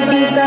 Vatika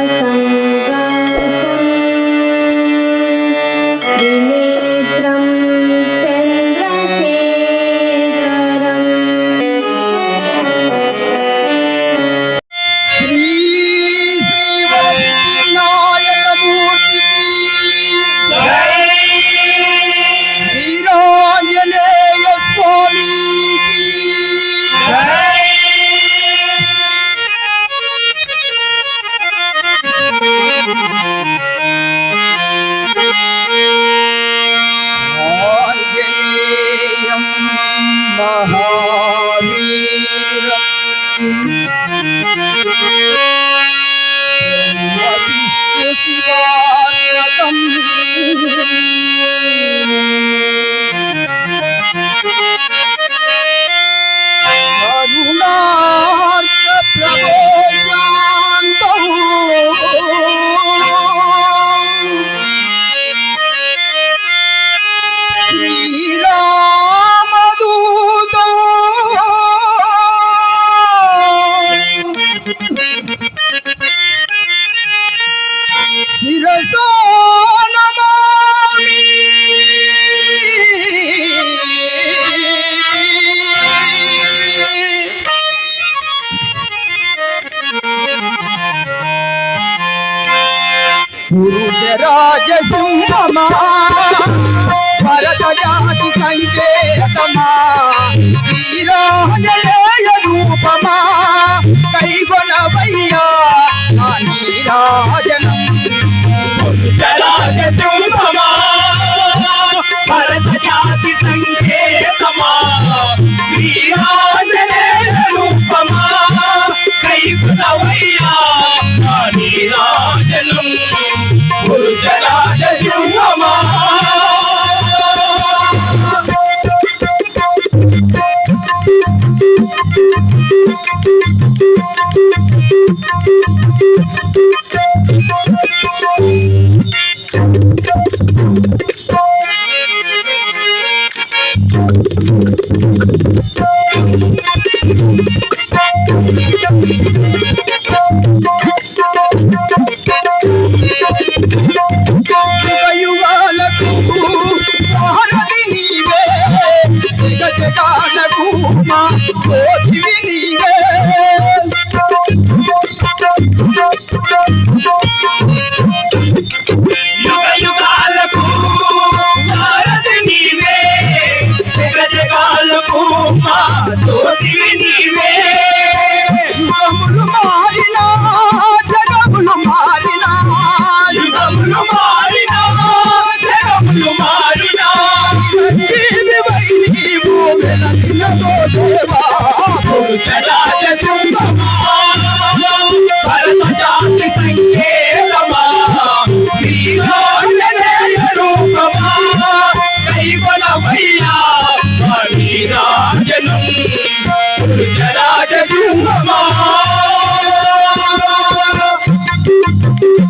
Thank you.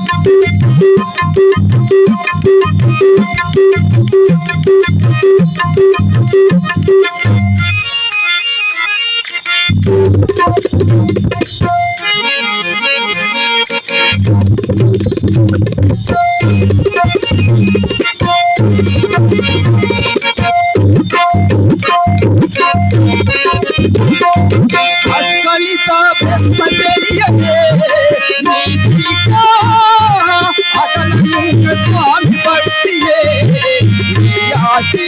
Thank you.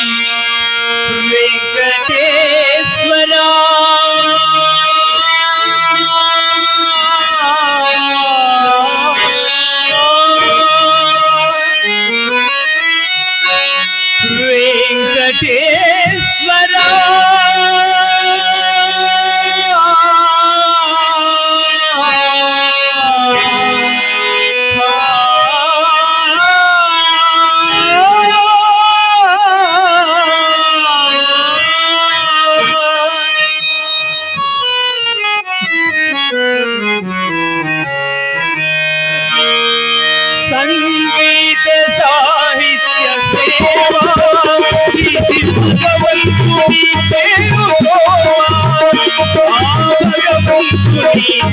Make the.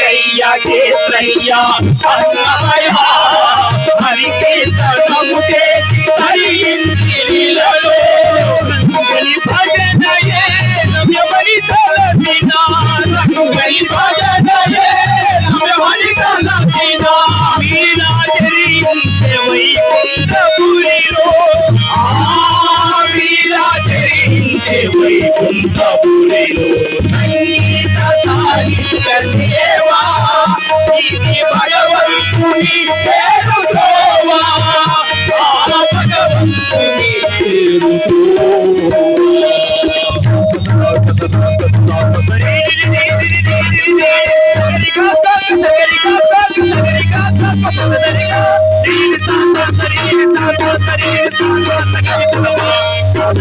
गैया के त्रैया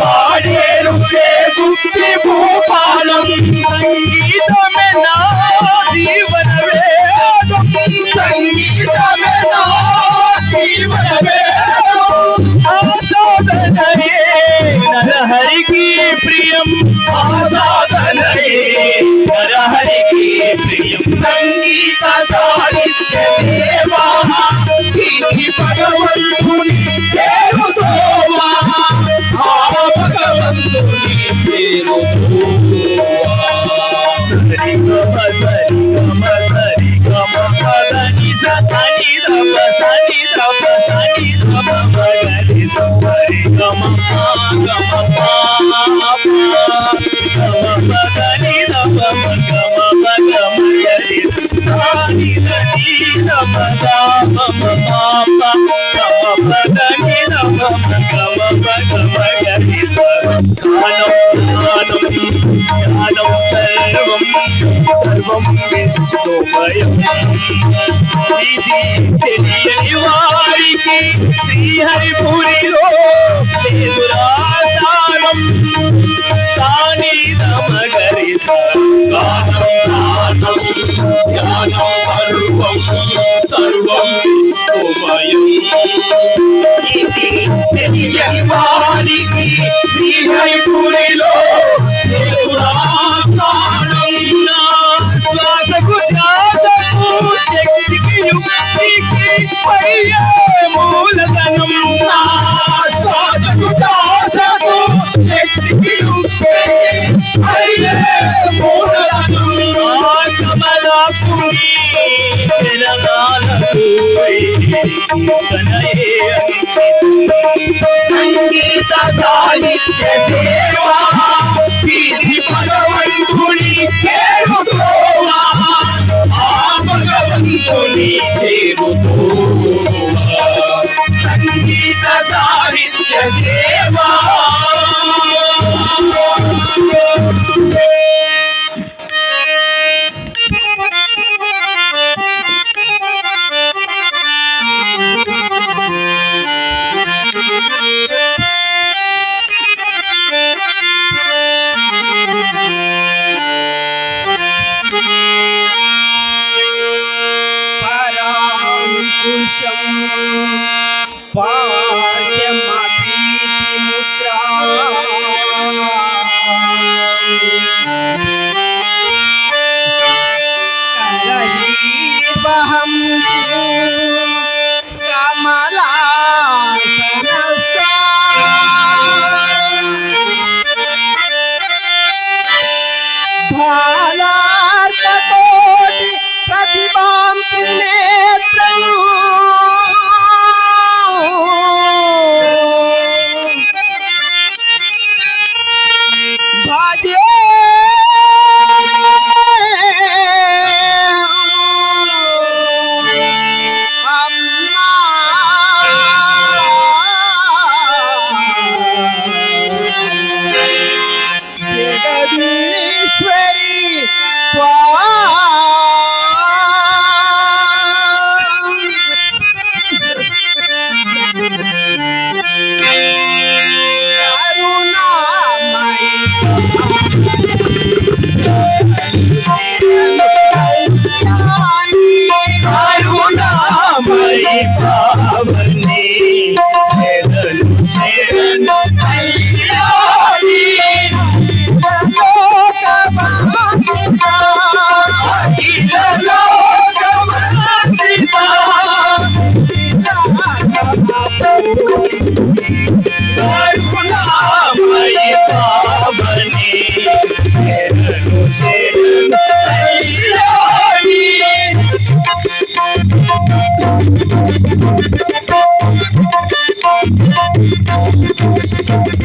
పాడేరు గుప్తి భూపాలం సంగీతమే నా జీవన వేదం సంగీతమే నా జీవన వేదం ఆసాదనయే నరహరికి ప్రియం ఆసాదనయే నరహరికి ప్రియం సంగీత సాహిత్య దేవా ఇది భగవంతుని చేరుతోవా సర్వం సర్వం విష్ణుమయం ఇది తెలియని వారికి శ్రీహరిపురిలో లేదురాదానం తాని నమగరి గానం గానం జ్ఞానం సర్వం విష్ణుమయం ఇది తెలియని వారికి శ్రీహరిపురిలో మూలధనం నా శక్తికి మూలధనం కమలాక్షుని సంగీత సాహిత్య Hey! Thank you.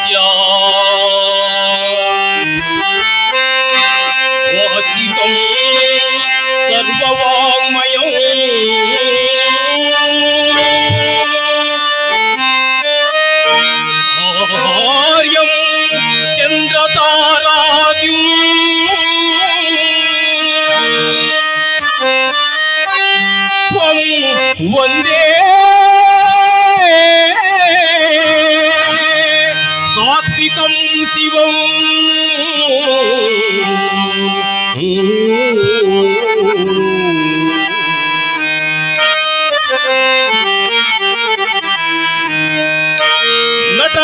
ఆర్యం చంద్రతారాది వందే. సాత్వికం శివం.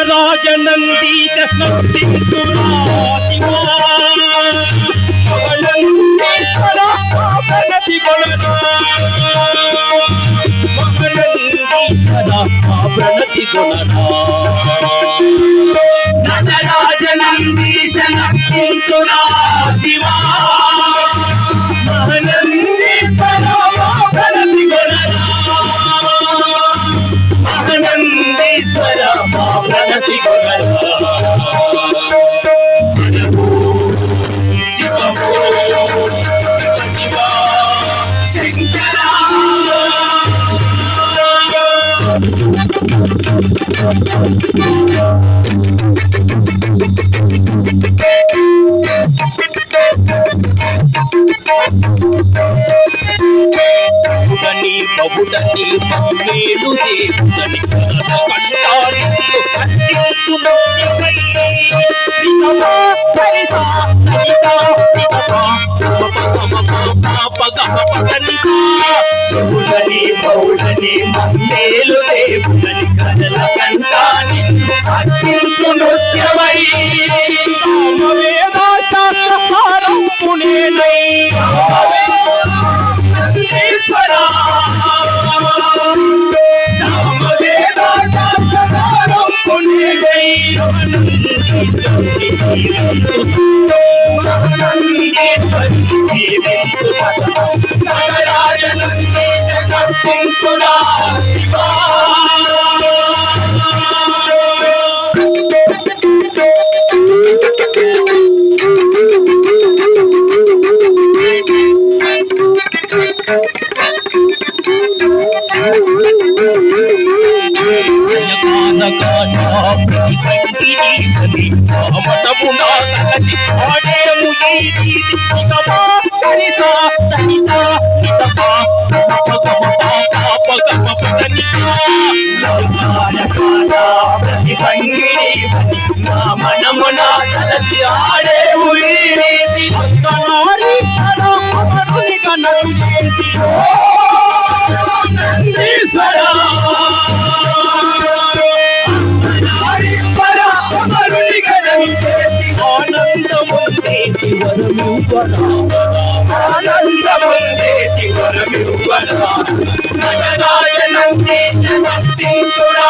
రాజనందీశ నందింకురా శివా ప్రభుడని ప్రభుడని పద్మేడు దేవుడని పౌడని మందేలు దేవుడని కదల కంటాని అత్యంతు నృత్యమై వేదాచారహారం పుణేనై మహానందీశ్వరి జీవింతు సతతం నగరాజనందీశ కర్తింపురా శివా ఆనందముందేటి ఆనందముందేటి వరమివ్వరా నగరాజనందీశ భక్తింతుడా